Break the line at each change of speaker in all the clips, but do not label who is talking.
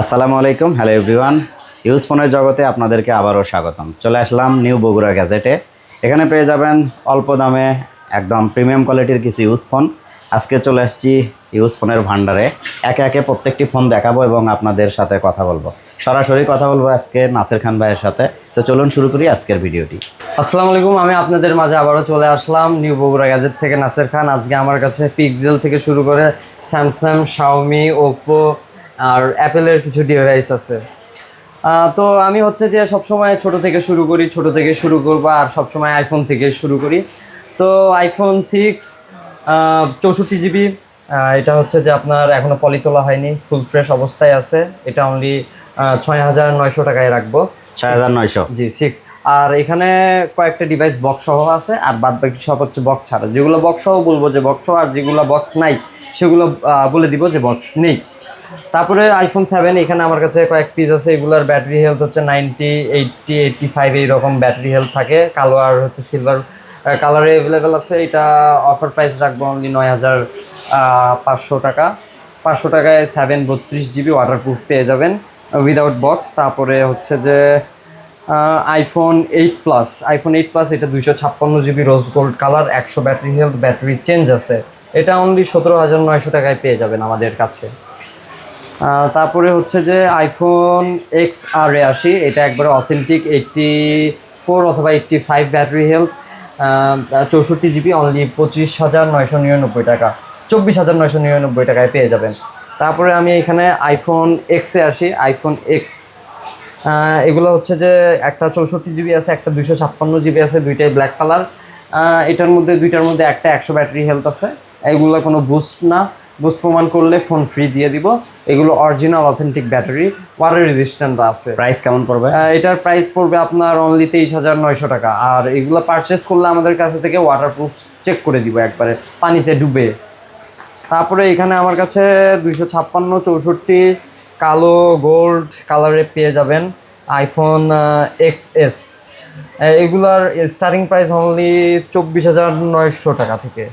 আসসালামু আলাইকুম, hello everyone. Use ফোনের জগতে আপনাদেরকে আবারও স্বাগতম। চলে আসলাম নিউ বগুড়া গ্যাজেটে। এখানে পেয়ে যাবেন অল্প দামে একদম প্রিমিয়াম কোয়ালিটির কিছু ইউজ ফোন। আজকে চলে আসছি ইউজ ফোনের ভান্ডারে একে একে প্রত্যেকটি ফোন দেখাবো এবং আপনাদের সাথে কথা বলব। সরাসরি কথা বলব আজকে নাসির খান ভাইয়ের সাথে। তো চলুন শুরু করি আজকের ভিডিওটি।
আসসালামু আলাইকুম, আমি আপনাদের মাঝে আবারও চলে আসলাম নিউ বগুড়া গ্যাজেট থেকে নাসের খান। আজকে আমার কাছে পিক্সেল থেকে শুরু করে স্যামসাং শাওমি ওপ্পো আর অ্যাপেলের কিছু ডিভাইস আছে। তো আমি হচ্ছে যে সবসময় ছোট থেকে শুরু করি ছোট থেকে শুরু করব আর সবসময় আইফোন থেকে শুরু করি। তো আইফোন সিক্স চৌষট্টি জিবি এটা হচ্ছে যে আপনার এখনও পলি তোলা হয়নি ফুল ফ্রেশ অবস্থায় আছে। এটা অনলি ছয় হাজার নয়শো টাকায় রাখব।
ছয় হাজার নয়শো।
জি সিক্স আর এখানে কয়েকটা ডিভাইস বক্স সহ আছে আর বাদ বাকি সব হচ্ছে বক্স ছাড়া। যেগুলো বক্স সহ বলব যে বক্স সহ আর যেগুলো বক্স নাই সেগুলো বলে দিব যে বক্স নেই। তারপরে আইফোন সেভেন এখানে আমার কাছে কয়েক পিস আছে, এগুলোর ব্যাটারি হেলথ হচ্ছে নাইনটি এইটটি এইটটি ফাইভ এইরকম ব্যাটারি হেলথ থাকে। কালো আর হচ্ছে সিলভার কালারে অ্যাভেলেবেল আছে। এটা অফার প্রাইস রাখব অনলি নয় হাজার পাঁচশো টাকা। পাঁচশো টাকায় সেভেন বত্রিশ জিবি ওয়াটারপ্রুফ পেয়ে যাবেন উইদাউট বক্স তারপরে হচ্ছে যে iPhone eight plus iPhone eight plus এটা দুইশো ছাপ্পান্ন জিবি রোজ গোল্ড কালার একশো ব্যাটারি হেলথ ব্যাটারি চেঞ্জ আছে। এটা অনলি সতেরো হাজার নয়শো টাকায় পেয়ে যাবেন আমাদের কাছে। তারপরে হচ্ছে যে আইফোন এক্স আর আসি এটা একবারে অথেন্টিক এইটটি ফোর অথবা এইটটি ফাইভ ব্যাটারি হেলথ চৌষট্টি জিবি অনলি পঁচিশ হাজার নয়শো নিরানব্বই টাকা, চব্বিশ হাজার নয়শো নিরানব্বই টাকায় পেয়ে যাবেন। তারপরে আমি এখানে আইফোন এক্সে আসি আইফোন এক্স এগুলো হচ্ছে যে একটা চৌষট্টি জিবি আছে, একটা দুইশো ছাপ্পান্ন জিবি আছে, দুইটাই ব্ল্যাক কালার এটার মধ্যে, দুইটার মধ্যে একটা একশো ব্যাটারি হেলথ আছে, এগুলো কোনো বুস্ট না। বুস্ট প্রমাণ করলে ফোন ফ্রি দিয়ে দিব। এগুলো original authentic battery water resistant আছে।
প্রাইস কেমন পড়বে?
এটার প্রাইস পড়বে আপনার অনলি তেইশ হাজার নয়শো টাকা। আর এগুলো পারচেস করলে আমাদের কাছে থেকে ওয়াটারপ্রুফ চেক করে দিব একবারে পানিতে ডুবে। তারপরে এখানে আমার কাছে দুইশো ছাপ্পান্ন চৌষট্টি কালো গোল্ড কালারে পেয়ে যাবেন আইফোন এক্স এস এগুলার স্টার্টিং প্রাইস অনলি চব্বিশ হাজার নয়শো টাকা থেকে।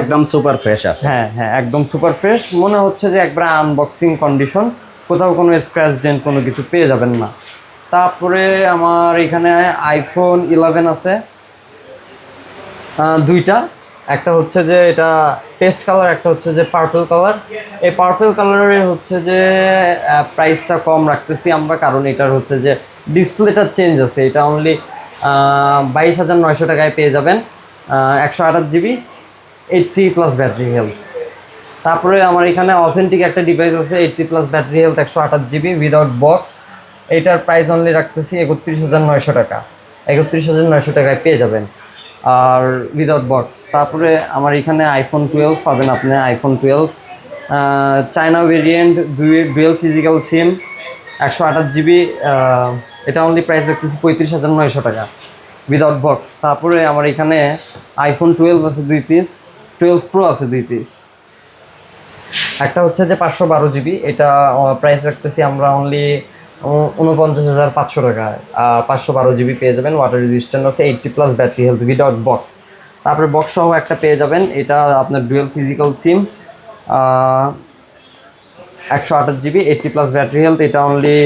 একদম সুপার ফ্রেশ আছে।
হ্যাঁ হ্যাঁ একদম সুপার ফ্রেশ মনে হচ্ছে যে একবার আনবক্সিং কন্ডিশন কোথাও কোনো স্ক্র্যাচ ডেন্ট কোনো কিছু পেয়ে যাবেন না। তারপরে আমার এখানে আইফোন ইলেভেন আছে। দুইটা। একটা হচ্ছে যে এটা পেস্ট কালার একটা হচ্ছে যে পার্পল কালার এই পার্পল কালারের হচ্ছে যে প্রাইসটা কম রাখতেছি আমরা কারণ এটার হচ্ছে যে ডিসপ্লেটা চেঞ্জ আছে। এটা অনলি বাইশ হাজার নয়শো টাকায় পেয়ে যাবেন। একশো আঠাশ GB eighty plus battery health তারপরে আমার এখানে অথেন্টিক একটা ডিভাইস আছে এইটটি প্লাস ব্যাটারি হেলথ একশো আঠাশ জিবি উইদাউট বক্স এইটার প্রাইস অনলি রাখতেছি একত্রিশ হাজার নয়শো টাকা। একত্রিশ হাজার নয়শো টাকায় পেয়ে যাবেন। আর উইদাউট বক্স তারপরে আমার এখানে আইফোন টুয়েলভ পাবেন আপনি iPhone twelve China variant dual physical SIM একশো আঠাশ জিবি এটা অনলি প্রাইস রাখতেছি পঁয়ত্রিশ হাজার নয়শো টাকা। উইদাউট বক্স তারপরে আমার এখানে আইফোন টুয়েলভ আছে দুই পিস টুয়েলভ প্রো আছে দুই পিস একটা হচ্ছে যে পাঁচশো বারো জিবি এটা প্রাইস রাখতেছি আমরা অনলি উনপঞ্চাশ হাজার পাঁচশো টাকায় আর পাঁচশো বারো জিবি পেয়ে যাবেন ওয়াটার রেজিস্ট্যান্ট আছে eighty plus battery health without box তারপরে বক্স সহ একটা পেয়ে যাবেন, এটা আপনার ডুয়েল ফিজিক্যাল সিম একশো আঠাশ GB eighty plus battery health এটা অনলি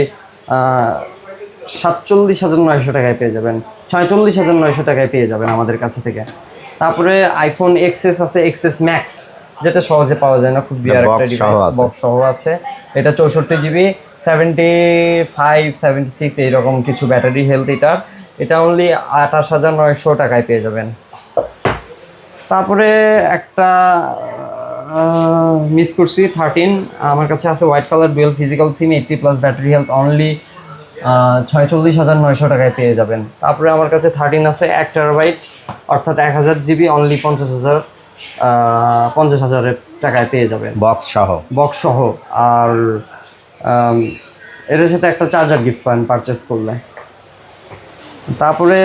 সাতচল্লিশ হাজার নয়শো টাকায় পেয়ে যাবেন। ছয়চল্লিশ হাজার নয়শো টাকায় পেয়ে যাবেন আমাদের কাছে থেকে। তারপরে আইফোন এক্সএস আছে এক্সএস ম্যাক্স যেটা সহজে পাওয়া যায় না খুব বিয়ার একটা ডিভাইস। বক্স সহ আছে। এটা চৌষট্টি GB seventy five seventy six এইরকম কিছু ব্যাটারি হেলথ এটার এটা অনলি আঠাশ হাজার নয়শো টাকায় পেয়ে যাবেন। তারপরে একটা মিস করছি থার্টিন আমার কাছে আছে white colour dual physical SIM eighty plus battery health only ছয়চল্লিশ হাজার নয়শো টাকায় পেয়ে যাবেন। তারপরে আমার কাছে থার্টিন আছে এক টেরাবাইট অর্থাৎ এক হাজার জিবি অনলি পঞ্চাশ হাজার পঞ্চাশ হাজারের টাকায় পেয়ে যাবেন।
বক্স সহ।
বক্স সহ। আর এটার সাথে একটা চার্জার গিফট পান পারচেস করলে। তারপরে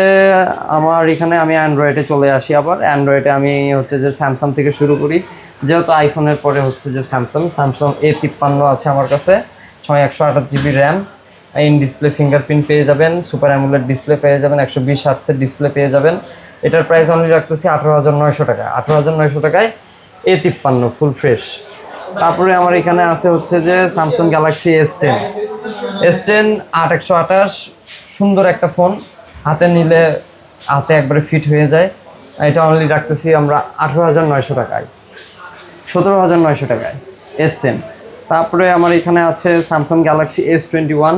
আমার এখানে আমি অ্যান্ড্রয়েডে চলে আসি আবার। অ্যান্ড্রয়েডে আমি হচ্ছে যে স্যামসাং থেকে শুরু করি। যেহেতু আইফোনের পরে হচ্ছে যে স্যামসাং স্যামসাং এ তিপ্পান্ন আছে আমার কাছে ছয় একশো আঠাশ GB RAM in display fingerprint পেয়ে যাবেন সুপার অ্যামুলেট ডিসপ্লে পেয়ে যাবেন, একশো বিশ হার্টসের ডিসপ্লে পেয়ে যাবেন। এটার প্রাইস অনলি রাখতেছি আঠেরো হাজার নয়শো টাকা। আঠেরো হাজার নয়শো টাকায় এ তিপ্পান্ন ফুল ফ্রেশ তারপরে আমার এখানে আছে হচ্ছে যে Samsung Galaxy S ten S ten আট একশো আঠাশ, সুন্দর একটা ফোন হাতে নিলে হাতে একবারে ফিট হয়ে যায়। এটা অনলি রাখতেছি আমরা আঠেরো হাজার নয়শো টাকায়। সতেরো হাজার নয়শো টাকায় এস টেন তারপরে আমার এখানে আছে Samsung Galaxy S twenty one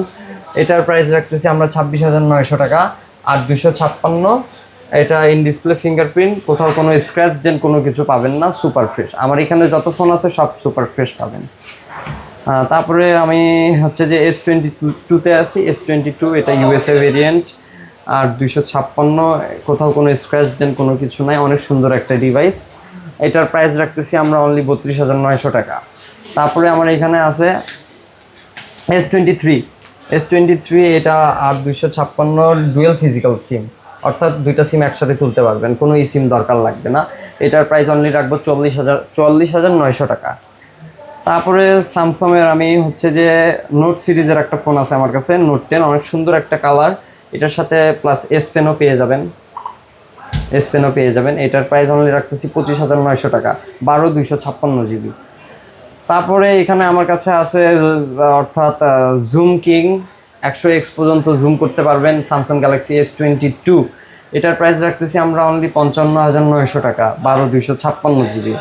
এটার প্রাইস রাখতেছি আমরা ছাব্বিশ হাজার নয়শো টাকা, আর দুশো ছাপ্পান্ন। এটা ইন ডিসপ্লে ফিঙ্গারপ্রিন্ট কোথাও কোনো স্ক্র্যাচ ডেন কোনো কিছু পাবেন না সুপার ফ্রেশ আমার এখানে যত ফোন আছে সব সুপার ফ্রেশ পাবেন। তারপরে আমি হচ্ছে যে এস টোয়েন্টি টুতে আছি এস টোয়েন্টি টু এটা ইউএসএ ভেরিয়েন্ট আর দুইশো ছাপ্পান্ন, কোথাও কোনো স্ক্র্যাচ দেন কোনো কিছু নাই, অনেক সুন্দর একটা ডিভাইস এটার প্রাইস রাখতেছি আমরা অনলি বত্রিশ হাজার নয়শো টাকা। তারপরে আমার এখানে আছে S twenty three S twenty three এটা আর দুইশো ছাপ্পান্ন ডুয়েল ফিজিক্যাল সিম অর্থাৎ দুইটা সিম একসাথে তুলতে পারবেন, কোনো ই সিম দরকার লাগবে না। এটার প্রাইস অনলি রাখব চল্লিশ হাজার চল্লিশ হাজার নয়শো টাকা। তারপরে স্যামসাংয়ের আমি হচ্ছে যে নোট সিরিজের একটা ফোন আছে আমার কাছে নোট টেন অনেক সুন্দর একটা কালার এটার সাথে প্লাস এস পেনও পেয়ে যাবেন। এস পেনও পেয়ে যাবেন। এটার প্রাইস অনলি রাখতেছি পঁচিশ হাজার নয়শো টাকা, বারো দুইশো ছাপ্পান্ন জিবি তারপরে এখানে আমার কাছে আছে, অর্থাৎ জুম কিং একশো এক্স পর্যন্ত জুম করতে পারবেন Samsung Galaxy S twenty two এটার প্রাইস রাখতেছি আমরা অনলি পঞ্চান্ন হাজার নয়শো টাকা, বারো দুইশো ছাপ্পান্ন জিবি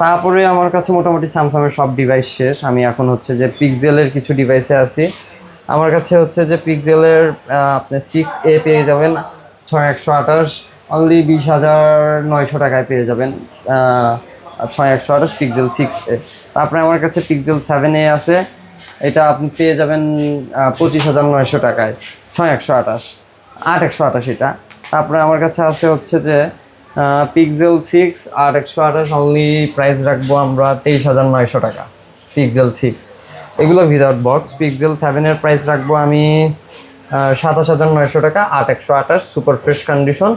তারপরে আমার কাছে মোটামুটি স্যামসাংয়ের সব ডিভাইস শেষ। আমি এখন হচ্ছে যে পিক্সেলের কিছু ডিভাইসে আছি। আমার কাছে হচ্ছে যে পিক্সেলের আপনি সিক্স এ পেয়ে যাবেন, ছয় একশো আঠাশ। অনলি বিশ হাজার নয়শো টাকায় পেয়ে যাবেন ছয় একশো আঠাশ পিক্সেল সিক্স এ। তারপরে আমার কাছে পিক্সেল সেভেন এ আছে। এটা আপনি পেয়ে যাবেন পঁচিশ হাজার নয়শো টাকায়। ছয় একশো আঠাশ, আট একশো আঠাশ এটা। তারপরে আমার কাছে আছে হচ্ছে যে পিক্সেল সিক্স আর একশো আঠাশ অনলি প্রাইস রাখব আমরা তেইশ হাজার নয়শো টাকা পিক্সেল সিক্স এগুলো উইদাউট বক্স পিক্সেল সেভেনের প্রাইস রাখব আমি সাতাশ হাজার নয়শো টাকা, আট একশো আঠাশ সুপার ফ্রেশ কন্ডিশন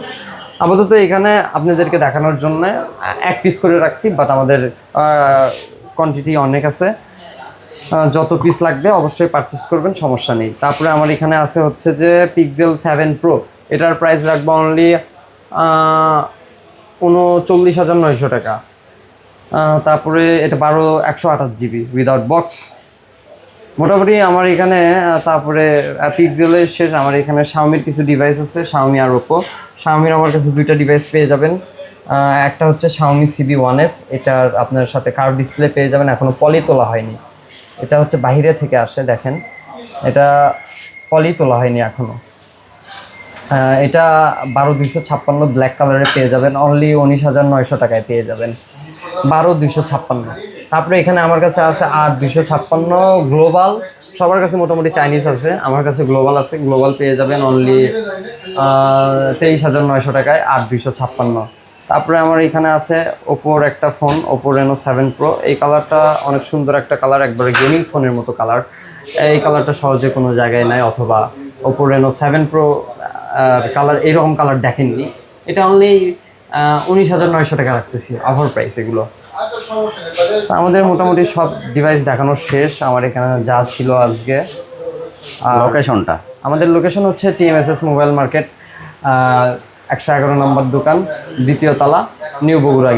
আপাতত এখানে আপনাদেরকে দেখানোর জন্য এক পিস করে রাখছি বাট আমাদের কোয়ান্টিটি অনেক আছে। যত পিস লাগবে অবশ্যই পারচেস করবেন, সমস্যা নেই। তারপরে আমার এখানে আছে হচ্ছে যে পিক্সেল সেভেন প্রো এটার প্রাইস রাখব অনলি উনচল্লিশ হাজার নয়শো টাকা। তারপরে এটা বারো, একশো আঠাশ জিবি উইদাউট বক্স মোটামুটি আমার এখানে তারপরে পিক্সেলের শেষ, আমার এখানে শাওমির কিছু ডিভাইস আছে শাওমি আর ওপো শাওমির আমার কাছে দুইটা ডিভাইস পেয়ে যাবেন। একটা হচ্ছে শাওমি সিবি ওয়ান এস এটার আপনার সাথে কার ডিসপ্লে পেয়ে যাবেন এখনও পলি তোলা হয়নি। এটা হচ্ছে বাইরে থেকে আসে, দেখেন। এটা পলি তোলা হয়নি এখনও এটা বারো দুইশো ছাপ্পান্ন ব্ল্যাক কালারে পেয়ে যাবেন অনলি উনিশ হাজার নয়শো টাকায় পেয়ে যাবেন। বারো দুইশো ছাপ্পান্ন। তারপরে এখানে আমার কাছে আছে আট দুইশো ছাপ্পান্ন গ্লোবাল। সবার কাছে মোটামুটি চাইনিজ আছে, আমার কাছে গ্লোবাল আছে। গ্লোবাল পেয়ে যাবেন অনলি তেইশ হাজার নয়শো টাকায় আট দুইশো ছাপ্পান্ন। তারপরে আমার এখানে আছে ওপোর একটা phone, Oppo Reno seven pro এই কালারটা অনেক সুন্দর একটা কালার, একবারে গেমিং ফোনের মতো কালার। এই কালারটা সহজে কোনো জায়গায় নাই, অথবা Oppo Reno seven pro colour এইরকম কালার দেখেননি। এটা অনলি উনিশ হাজার নয়শো টাকা রাখতেছি অফার প্রাইস এগুলো। তো আমাদের মোটামুটি সব ডিভাইস দেখানো শেষ আমার এখানে যা ছিল আজকে।
লোকেশনটা
আমাদের লোকেশন হচ্ছে টিএমএসএস মোবাইল মার্কেট একশো এগারো নম্বর দোকান দ্বিতীয় তালা নিউ বগুড়া